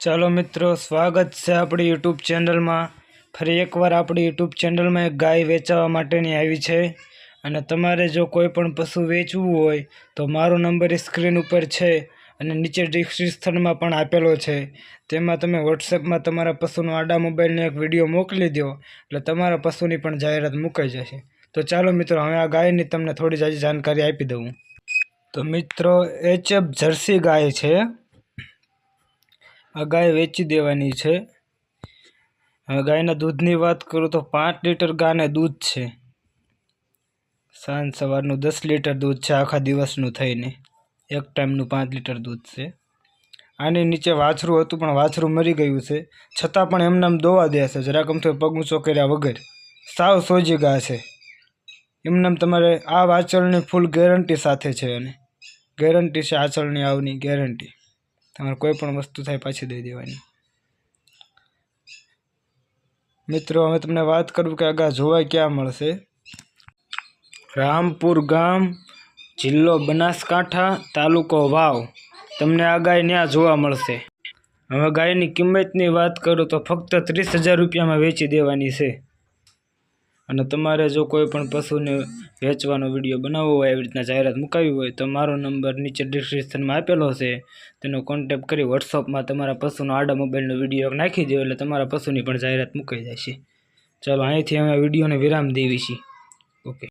ચાલો મિત્રો, સ્વાગત છે આપણી યુટ્યુબ ચેનલમાં. ફરી એકવાર આપણી યુટ્યુબ ચેનલમાં એક ગાય વેચવા માટેની આવી છે. અને તમારે જો કોઈ પણ પશુ વેચવું હોય, તો મારો નંબર સ્ક્રીન ઉપર છે અને નીચે ડિસ્ક્રિપ્શનમાં પણ આપેલો છે. તેમાં તમે વોટ્સએપમાં તમારા પશુનો આડા મોબાઈલનો એક વીડિયો મોકલી દો, એટલે તમારા પશુની પણ જાહેરાત મુકાઈ જશે. તો ચાલો મિત્રો, હવે આ ગાયની તમને થોડી જાજી જાણકારી આપી દઉં. તો મિત્રો એચએફ જર્સી ગાય છે. આ ગાય વેચી દેવાની છે. હવે ગાયના દૂધની વાત કરું તો પાંચ લીટર ગાને દૂધ છે. સાંજ સવારનું દસ લીટર દૂધ છે, આખા દિવસનું થઈને. એક ટાઈમનું પાંચ લીટર દૂધ છે. આની નીચે વાછરું હતું, પણ વાછરું મરી ગયું છે. છતાં પણ એમનામ દોવા દે છે જરાક અમથો પગ ઊંચો કર્યા વગર. સાવ સોજી ગા છે. એમનામ તમારે આ વાછળની ફૂલ ગેરંટી સાથે છે અને. ગેરંટી છે આચળની આવની ગેરંટી તમારે કોઈ પણ વસ્તુ થાય પાછી દઈ દેવાની. મિત્રો, હવે તમને વાત કરું કે આગા જોવા ક્યાં મળશે. રામપુર ગામ, જિલ્લો બનાસકાંઠા, તાલુકો વાવ. તમને આ ગાય ત્યાં જોવા મળશે. હવે ગાયની કિંમતની વાત કરું તો ફક્ત ત્રીસ હજાર રૂપિયામાં વેચી દેવાની છે. અને તમારે જો કોઈ પણ પશુને વેચવાનો વીડિયો બનાવવો હોય એવી રીતના જાહેરાત મુકાવી હોય, તો મારો નંબર નીચે ડિસ્ક્રિપ્શનમાં આપેલો છે તેનો કોન્ટેક્ટ કરી વોટ્સઅપમાં તમારા પશુનો આડા મોબાઈલનો વીડિયો નાખી દો, એટલે તમારા પશુની પણ જાહેરાત મુકાઈ જશે. ચાલો, અહીંથી અમે વિડીયોને વિરામ દેવી છીએ. ઓકે